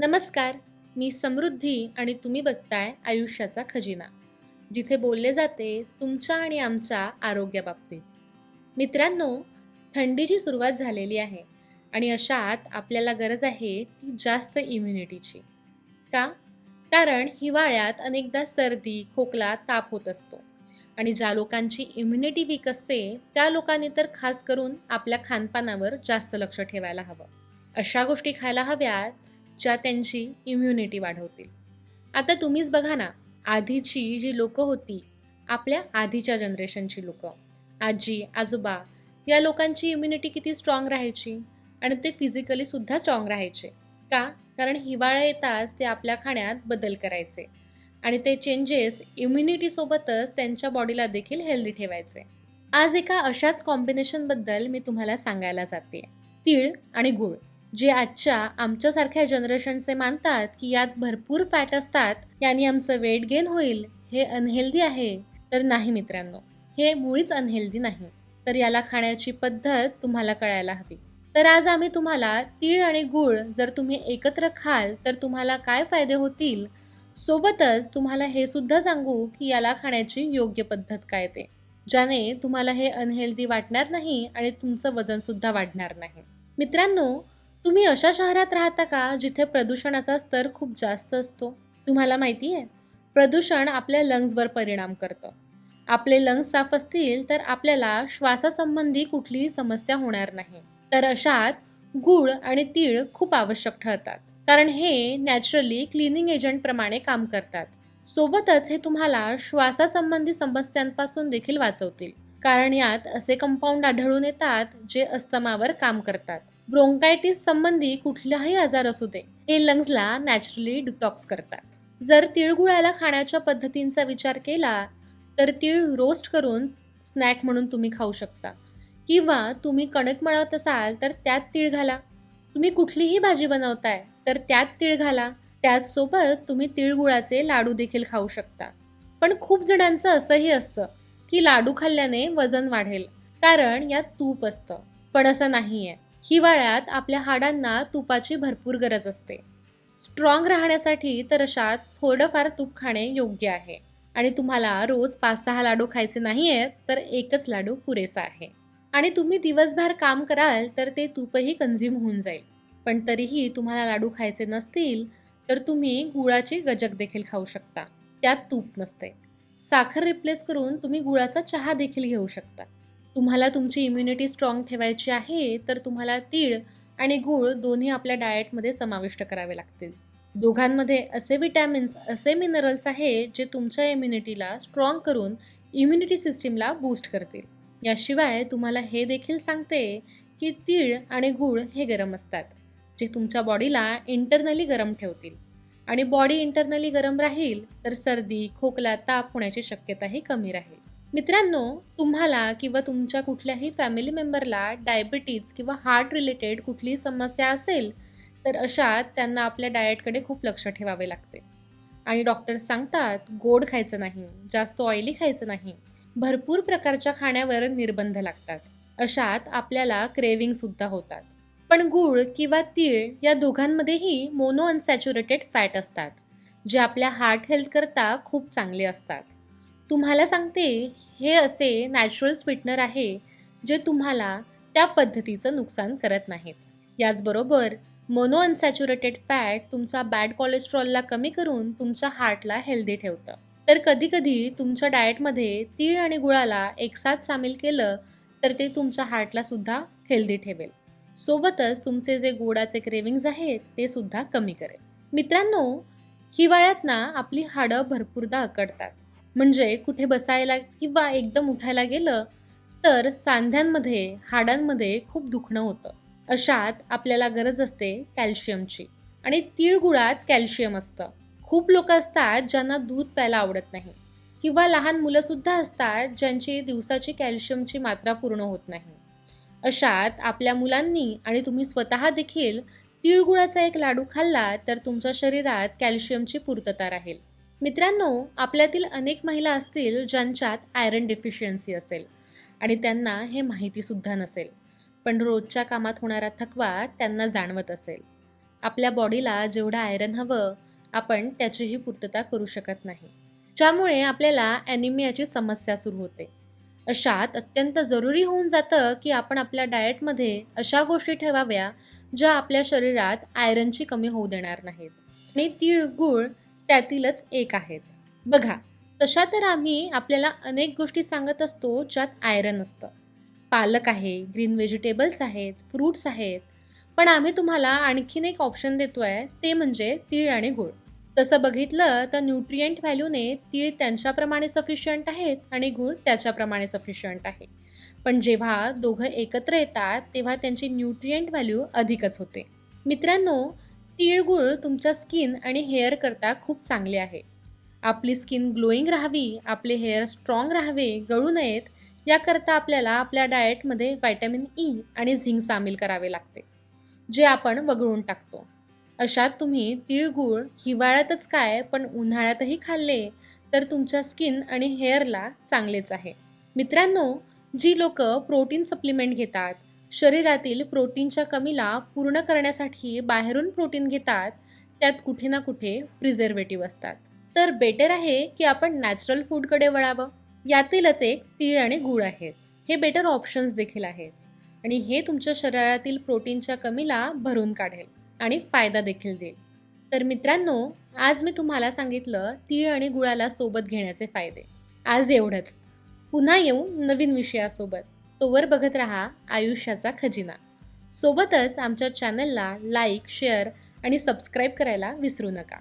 नमस्कार मी समृद्धी आणि तुम्ही बघताय आयुष्याचा खजिना जिथे बोलले जाते तुमच्या आणि आमच्या आरोग्याबाबतीत मित्रांनो थंडीची सुरुवात झालेली आहे आणि अशात आपल्याला गरज आहे ती जास्त इम्युनिटीची का? कारण हिवाळ्यात अनेकदा सर्दी खोकला ताप होत असतो आणि ज्या लोकांची इम्युनिटी वीक असते त्या लोकांनी तर खास करून आपल्या खानपानावर जास्त लक्ष ठेवायला हवं. अशा गोष्टी खायला हव्यात ज्या त्यांची इम्युनिटी वाढवतील. आता तुम्हीच बघा ना आधीची जी लोकं होती आपल्या आधीच्या जनरेशनची लोकं आजी आजोबा या लोकांची इम्युनिटी किती स्ट्रॉंग राहायची? आणि ते फिजिकली सुद्धा स्ट्रॉंग राहायचे. का? कारण हिवाळा येताच ते आपल्या खाण्यात बदल करायचे. आणि ते चेंजेस इम्युनिटीसोबतच त्यांच्या बॉडीला देखील हेल्दी ठेवायचे. आज एका अशाच कॉम्बिनेशनबद्दल मी तुम्हाला सांगायला जाते. तीळ आणि गुळ. जे आजच्या आमच्यासारख्या जनरेशनचे मानतात की यात भरपूर फॅट असतात याने आमचं वेट गेन होईल हे अनहेल्दी आहे. तर नाही मित्रांनो हे मुळीच अनहेल्दी नाही. तर याला खाण्याची पद्धत तुम्हाला कळायला हवी. तर आज आम्ही तुम्हाला तीळ आणि गूळ जर तुम्ही एकत्र खाल तर तुम्हाला काय फायदे होतील? सोबतच तुम्हाला हे सुद्धा सांगू की याला खाण्याची योग्य पद्धत काय ते. ज्याने तुम्हाला हे अनहेल्दी वाटणार नाही आणि तुमचं वजन सुद्धा वाढणार नाही. मित्रांनो तुम्ही अशा शहरात राहता का जिथे प्रदूषणाचा स्तर खूप जास्त असतो? तुम्हाला माहिती आहे? प्रदूषण आपल्या लंग्सवर परिणाम करतं. आपले लंग्स साफ असतील तर आपल्याला श्वासासंबंधी कुठलीही समस्या होणार नाही. तर अशात गूळ आणि तीळ खूप आवश्यक ठरतात. कारण हे नॅचरली क्लिनिंग एजंटप्रमाणे काम करतात. सोबतच हे तुम्हाला श्वासासंबंधी समस्यांपासून देखील वाचवतील. कारण यात असे कंपाऊंड आढळून येतात जे अस्तमावर काम करतात. ब्रोंकायटिस संबंधी कुठलाही आजार असू दे हे लंग्सला नॅचरली डिटॉक्स करतात. जर तिळगुळाला खाण्याच्या पद्धतींचा विचार केला तर तीळ रोस्ट करून स्नॅक म्हणून तुम्ही खाऊ शकता. किंवा तुम्ही कणक मळत असाल तर त्यात तीळ घाला. तुम्ही कुठलीही भाजी बनवताय तर त्यात तीळ घाला. त्याचसोबत तुम्ही तिळगुळाचे लाडू देखील खाऊ शकता. पण खूप जणांचं असंही असतं की लाडू खाल्ल्याने वजन वाढेल. कारण यात तूप असतं. पण असं नाहीये. हिवाळ्यात आपल्या हाडांना तुपाची भरपूर गरज असते. स्ट्रॉंग राहण्यासाठी तर अशात थोडंफार तूप खाणे योग्य आहे. आणि तुम्हाला रोज पाच सहा लाडू खायचे नाही आहेत तर एकच लाडू पुरेसा आहे. आणि तुम्ही दिवसभर काम कराल तर ते तूपही कन्झ्युम होऊन जाईल. पण तरीही तुम्हाला लाडू खायचे नसतील तर तुम्ही गुळाची गजक देखील खाऊ शकता. त्यात तूप नसते. साखर रिप्लेस करून तुम्ही गुळाचा चहा देखील घेऊ शकता. तुम्हाला तुमची इम्युनिटी स्ट्रॉंग ठेवायची आहे तर तुम्हाला तीळ आणि गूळ दोन्ही आपल्या डाएटमध्ये समाविष्ट करावे लागतील. दोघांमध्ये असे विटॅमिन्स असे मिनरल्स आहे जे तुमच्या इम्युनिटीला स्ट्रॉंग करून इम्युनिटी सिस्टीमला बूस्ट करतील. याशिवाय तुम्हाला हे देखील सांगते की तीळ आणि गूळ हे गरम असतात जे तुमच्या बॉडीला इंटरनली गरम ठेवतील. आणि बॉडी इंटरनली गरम राहील तर सर्दी खोकला ताप होण्याची शक्यताही कमी राहील. मित्रांनो तुम्हाला किंवा तुमच्या कुठल्याही फॅमिली मेंबरला डायबिटीज किंवा हार्ट रिलेटेड कुठलीही समस्या असेल तर अशात त्यांना आपल्या डाएटकडे खूप लक्ष ठेवावे लागते. आणि डॉक्टर्स सांगतात गोड खायचं नाही जास्त ऑइली खायचं नाही. भरपूर प्रकारच्या खाण्यावर निर्बंध लागतात. अशात आपल्याला क्रेविंग सुद्धा होतात. पण गूळ किंवा तीळ या दोघांमध्येही मोनो अनसॅच्युरेटेड फॅट असतात जे आपल्या हार्ट हेल्थकरता खूप चांगले असतात. तुम्हाला सांगते हे असे नॅचरल स्वीटनर आहे जे तुम्हाला त्या पद्धतीचं नुकसान करत नाहीत. याचबरोबर मोनो अनसॅच्युरेटेड फॅट तुमचा बॅड कोलेस्ट्रॉलला कमी करून तुमच्या हार्टला हेल्दी ठेवतं. तर कधीकधी तुमच्या डाएटमध्ये तीळ आणि गुळाला एकसाथ सामील केलं तर ते तुमच्या हार्टला सुद्धा हेल्दी ठेवेल. सोबतच तुमचे जे गोडाचे क्रेविंग्ज आहेत ते सुद्धा कमी करेल. मित्रांनो हिवाळ्यात ना आपली हाडं भरपूरदा अकडतात म्हणजे कुठे बसायला किंवा एकदम उठायला गेलं तर सांध्यांमध्ये हाडांमध्ये खूप दुखणं होतं. अशात आपल्याला गरज असते कॅल्शियमची. आणि तिळगुळात कॅल्शियम असतं. खूप लोक असतात ज्यांना दूध प्यायला आवडत नाही. किंवा लहान मुलंसुद्धा असतात ज्यांची दिवसाची कॅल्शियमची मात्रा पूर्ण होत नाही. अशात आपल्या मुलांनी आणि तुम्ही स्वतः देखील तिळगुळाचा एक लाडू खाल्ला तर तुमच्या शरीरात कॅल्शियमची पूर्तता राहील. मित्रांनो आपल्यातील अनेक महिला असतील ज्यांच्यात आयरन डेफिशियन्सी असेल आणि त्यांना हे माहितीसुद्धा नसेल पण रोजच्या कामात होणारा थकवा त्यांना जाणवत असेल. आपल्या बॉडीला जेवढं आयरन हवं आपण त्याचीही पूर्तता करू शकत नाही. ज्यामुळे आपल्याला ॲनिमियाची समस्या सुरू होते. अशात अत्यंत जरुरी होऊन जातं की आपण आपल्या डाएटमध्ये अशा गोष्टी ठेवाव्या ज्या आपल्या शरीरात आयरनची कमी होऊ देणार नाहीत. आणि तिळगुळ त्यातीलच एक आहेत. बघा तशा तर आम्ही आपल्याला अनेक गोष्टी सांगत असतो ज्यात आयरन असतं. पालक आहे ग्रीन व्हेजिटेबल्स आहेत फ्रूट्स आहेत. पण आम्ही तुम्हाला आणखीन एक ऑप्शन देतो आहे ते म्हणजे तीळ आणि गुळ. तसं बघितलं तर न्यूट्रियंट व्हॅल्यूने तीळ त्यांच्याप्रमाणे सफिशियंट आहेत आणि गुळ त्याच्याप्रमाणे सफिशियंट आहे पण जेव्हा दोघं एकत्र येतात तेव्हा त्यांची न्यूट्रियंट व्हॅल्यू अधिकच होते. मित्रांनो तिळगुळ तुमच्या स्किन आणि हेअर करता खूप चांगले आहे. आपली स्किन ग्लोईंग राहावी आपले हेअर स्ट्रॉंग राहावे गळू नयेत याकरता आपल्याला आपल्या डाएटमध्ये व्हायटॅमिन ई आणि झिंक सामील करावे लागते जे आपण वगळून टाकतो. अशात तुम्ही तिळगुळ हिवाळ्यातच काय पण उन्हाळ्यातही खाल्ले तर तुमच्या स्किन आणि हेअरला चांगलेच आहे. मित्रांनो जी लोक प्रोटीन सप्लिमेंट घेतात शरीरातील प्रोटीनच्या कमीला पूर्ण करण्यासाठी बाहेरून प्रोटीन घेतात त्यात कुठे ना कुठे प्रिझर्वेटिव्ह असतात. तर बेटर आहे की आपण नॅचरल फूडकडे वळावं. यातीलच एक तीळ आणि गूळ आहेत. हे बेटर ऑप्शन्स देखील आहेत. आणि हे तुमच्या शरीरातील प्रोटीनच्या कमीला भरून काढेल. आणि फायदा देखील देईल. तर मित्रांनो आज मी तुम्हाला सांगितलं तीळ आणि गुळाला सोबत घेण्याचे फायदे. आज एवढंच. पुन्हा येऊ नवीन विषयासोबत. तोवर बघत रहा आयुष्याचा खजिना. सोबतच आमच्या चॅनलला लाईक शेअर आणि सबस्क्राईब करायला विसरू नका.